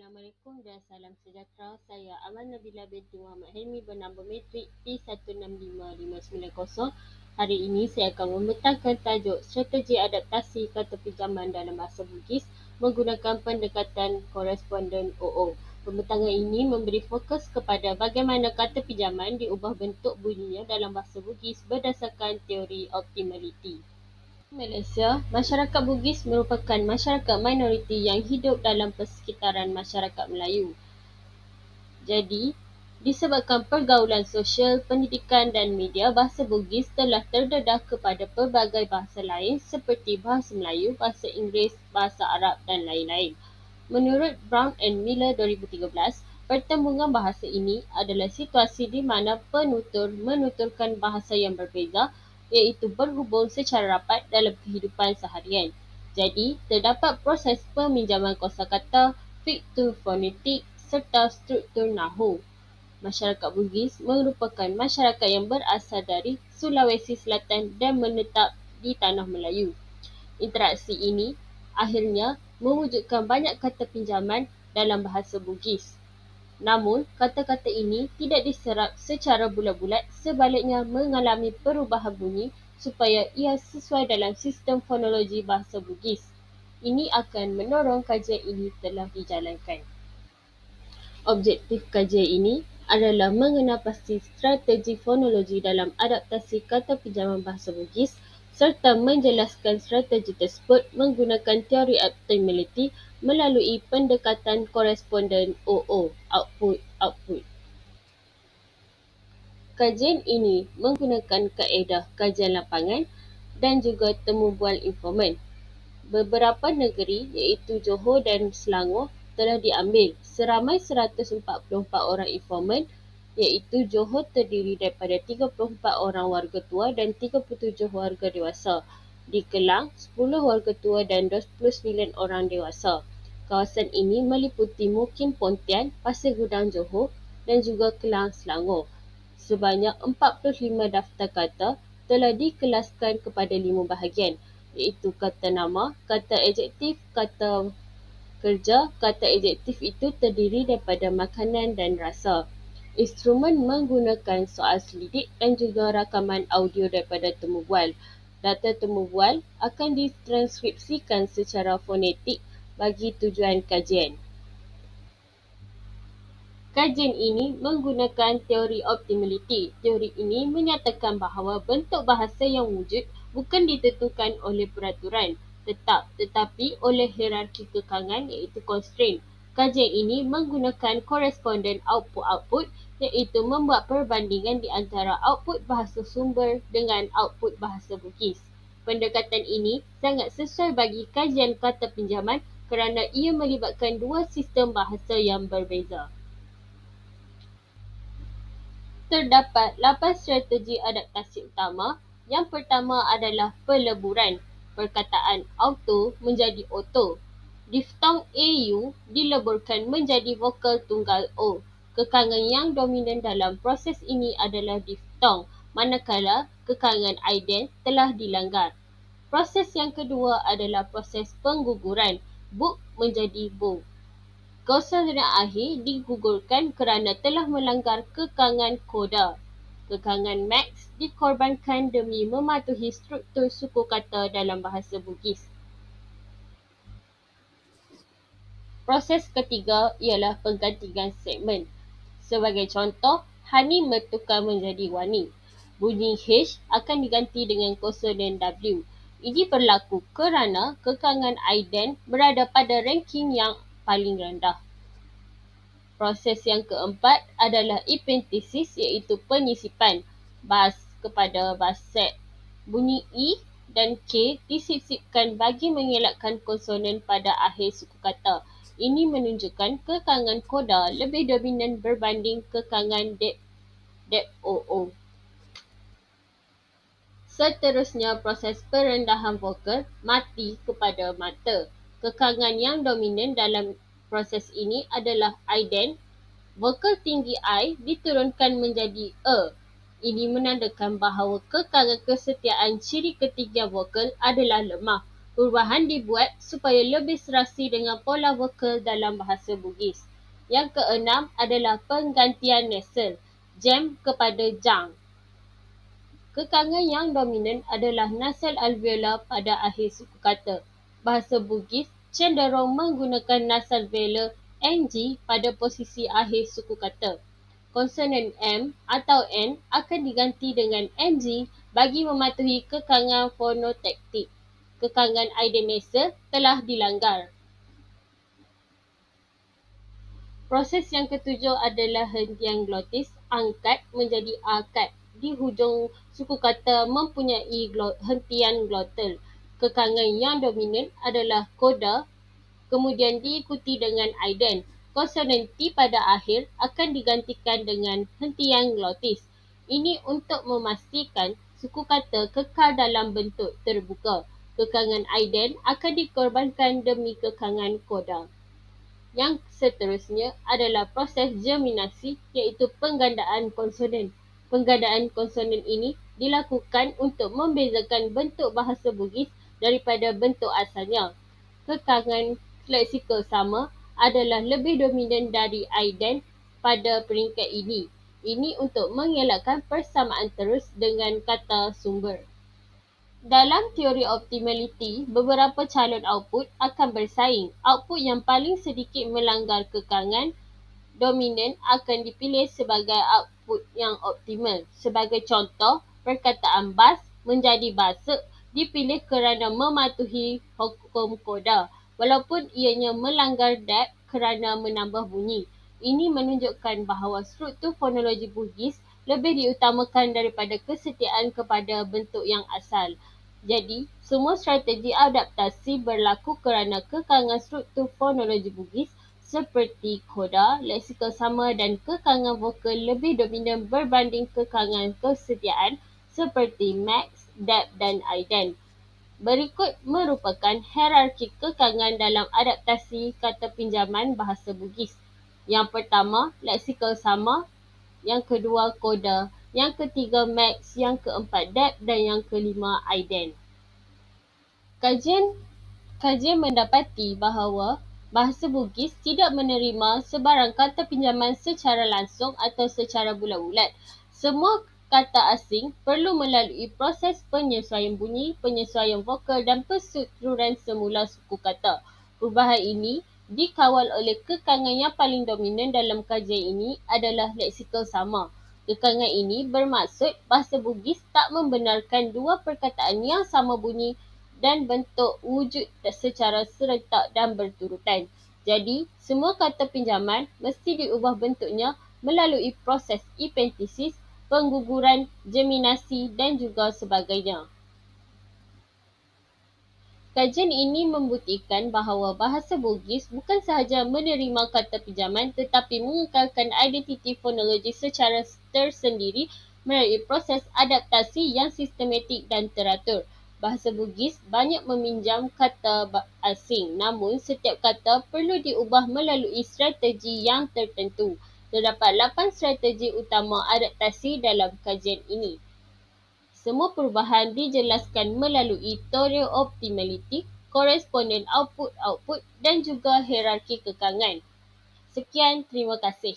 Assalamualaikum dan salam sejahtera. Saya Amal Nabila binti Muhammad Helmi bernambah metrik P165590. Hari ini saya akan membentangkan tajuk strategi adaptasi kata pinjaman dalam bahasa Bugis menggunakan pendekatan koresponden OO. Pembentangan ini memberi fokus kepada bagaimana kata pinjaman diubah bentuk bunyinya dalam bahasa Bugis berdasarkan teori optimality. Malaysia, masyarakat Bugis merupakan masyarakat minoriti yang hidup dalam persekitaran masyarakat Melayu. Jadi, disebabkan pergaulan sosial, pendidikan dan media, bahasa Bugis telah terdedah kepada pelbagai bahasa lain seperti bahasa Melayu, bahasa Inggeris, bahasa Arab dan lain-lain. Menurut Brown and Miller 2013, pertembungan bahasa ini adalah situasi di mana penutur menuturkan bahasa yang berbeza iaitu berhubung secara rapat dalam kehidupan seharian. Jadi, terdapat proses peminjaman kosakata, fiktur fonetik serta struktur nahu. Masyarakat Bugis merupakan masyarakat yang berasal dari Sulawesi Selatan dan menetap di Tanah Melayu. Interaksi ini akhirnya mewujudkan banyak kata pinjaman dalam bahasa Bugis. Namun, kata-kata ini tidak diserap secara bulat-bulat sebaliknya mengalami perubahan bunyi supaya ia sesuai dalam sistem fonologi bahasa Bugis. Ini akan mendorong kajian ini telah dijalankan. Objektif kajian ini adalah mengenal pasti strategi fonologi dalam adaptasi kata pinjaman bahasa Bugis serta menjelaskan strategi tersebut menggunakan teori optimality melalui pendekatan koresponden OO output-output. Kajian ini menggunakan kaedah kajian lapangan dan juga temu bual informan. Beberapa negeri iaitu Johor dan Selangor telah diambil seramai 144 orang informan iaitu Johor terdiri daripada 34 orang warga tua dan 37 warga dewasa. Di Kelang, 10 warga tua dan 29 orang dewasa. Kawasan ini meliputi Mukim Pontian, Pasir Gudang Johor dan juga Kelang Selangor. Sebanyak 45 daftar kata telah dikelaskan kepada lima bahagian iaitu kata nama, kata adjektif, kata kerja. Kata adjektif itu terdiri daripada makanan dan rasa. Instrumen menggunakan soal selidik dan juga rakaman audio daripada temu bual. Data temu bual akan ditranskripsikan secara fonetik bagi tujuan kajian. Kajian ini menggunakan teori optimality. Teori ini menyatakan bahawa bentuk bahasa yang wujud bukan ditentukan oleh peraturan tetap tetapi oleh hierarki kekangan iaitu constraint. Kajian ini menggunakan koresponden output-output iaitu membuat perbandingan di antara output bahasa sumber dengan output bahasa Bugis. Pendekatan ini sangat sesuai bagi kajian kata pinjaman kerana ia melibatkan dua sistem bahasa yang berbeza. Terdapat 8 strategi adaptasi utama. Yang pertama adalah peleburan. Perkataan auto menjadi auto diftong AU dileburkan menjadi vokal tunggal O. Kekangan yang dominan dalam proses ini adalah diftong, manakala kekangan ident telah dilanggar. Proses yang kedua adalah proses pengguguran. Book menjadi bo. Konsonant akhir digugurkan kerana telah melanggar kekangan koda. Kekangan max dikorbankan demi mematuhi struktur suku kata dalam bahasa Bugis. Proses ketiga ialah penggantian segmen. Sebagai contoh, Hani bertukar menjadi Wani. Bunyi H akan diganti dengan konsonan W. Ini berlaku kerana kekangan ident berada pada ranking yang paling rendah. Proses yang keempat adalah epentesis iaitu penyisipan bas kepada bas set. Bunyi E dan K disisipkan bagi mengelakkan konsonan pada akhir suku kata. Ini menunjukkan kekangan koda lebih dominan berbanding kekangan dep, dep OO. Seterusnya proses perendahan vokal mati kepada mata. Kekangan yang dominan dalam proses ini adalah ident. Vokal tinggi I diturunkan menjadi E. Ini menandakan bahawa kekangan kesetiaan ciri ketiga vokal adalah lemah. Perubahan dibuat supaya lebih serasi dengan pola vokal dalam bahasa Bugis. Yang keenam adalah penggantian nasal, jam kepada jang. Kekangan yang dominan adalah nasal alveolar pada akhir suku kata. Bahasa Bugis cenderung menggunakan nasal velar NG pada posisi akhir suku kata. Konsonan M atau N akan diganti dengan NG bagi mematuhi kekangan fonotaktik. Kekangan idenasa telah dilanggar. Proses yang ketujuh adalah hentian glotis angkat menjadi akad. Di hujung suku kata mempunyai hentian glotal. Kekangan yang dominan adalah koda, kemudian diikuti dengan iden. Konsonan T pada akhir akan digantikan dengan hentian glotis. Ini untuk memastikan suku kata kekal dalam bentuk terbuka. Kekangan iden akan dikorbankan demi kekangan koda. Yang seterusnya adalah proses germinasi iaitu penggandaan konsonan. Penggandaan konsonan ini dilakukan untuk membezakan bentuk bahasa Bugis daripada bentuk asalnya. Kekangan leksikal sama adalah lebih dominan dari ident pada peringkat ini. Ini untuk mengelakkan persamaan terus dengan kata sumber. Dalam teori optimality, beberapa calon output akan bersaing. Output yang paling sedikit melanggar kekangan dominan akan dipilih sebagai output yang optimal. Sebagai contoh, perkataan bas menjadi basek dipilih kerana mematuhi hukum koda walaupun ianya melanggar depth kerana menambah bunyi. Ini menunjukkan bahawa struktur fonologi Bugis lebih diutamakan daripada kesetiaan kepada bentuk yang asal. Jadi, semua strategi adaptasi berlaku kerana kekangan struktur fonologi Bugis seperti koda, leksikal sama dan kekangan vokal lebih dominan berbanding kekangan kesetiaan seperti max, depth dan ident. Berikut merupakan hierarki kekangan dalam adaptasi kata pinjaman bahasa Bugis. Yang pertama, leksikal sama. Yang kedua, koda yang ketiga max, yang keempat depth dan yang kelima ident. Kajian kajian mendapati bahawa bahasa Bugis tidak menerima sebarang kata pinjaman secara langsung atau secara bulat-bulat. Semua kata asing perlu melalui proses penyesuaian bunyi, penyesuaian vokal dan perstrukturan semula suku kata. Perubahan ini dikawal oleh kekangan yang paling dominan dalam kajian ini adalah leksikal sama. Kekangan ini bermaksud bahasa Bugis tak membenarkan dua perkataan yang sama bunyi dan bentuk wujud secara serentak dan berturutan. Jadi, semua kata pinjaman mesti diubah bentuknya melalui proses epentesis, pengguguran, germinasi dan juga sebagainya. Kajian ini membuktikan bahawa bahasa Bugis bukan sahaja menerima kata pinjaman tetapi mengekalkan identiti fonologi secara tersendiri melalui proses adaptasi yang sistematik dan teratur. Bahasa Bugis banyak meminjam kata asing namun setiap kata perlu diubah melalui strategi yang tertentu. Terdapat 8 strategi utama adaptasi dalam kajian ini. Semua perubahan dijelaskan melalui teori optimality, correspondent output-output dan juga hierarki kekangan. Sekian, terima kasih.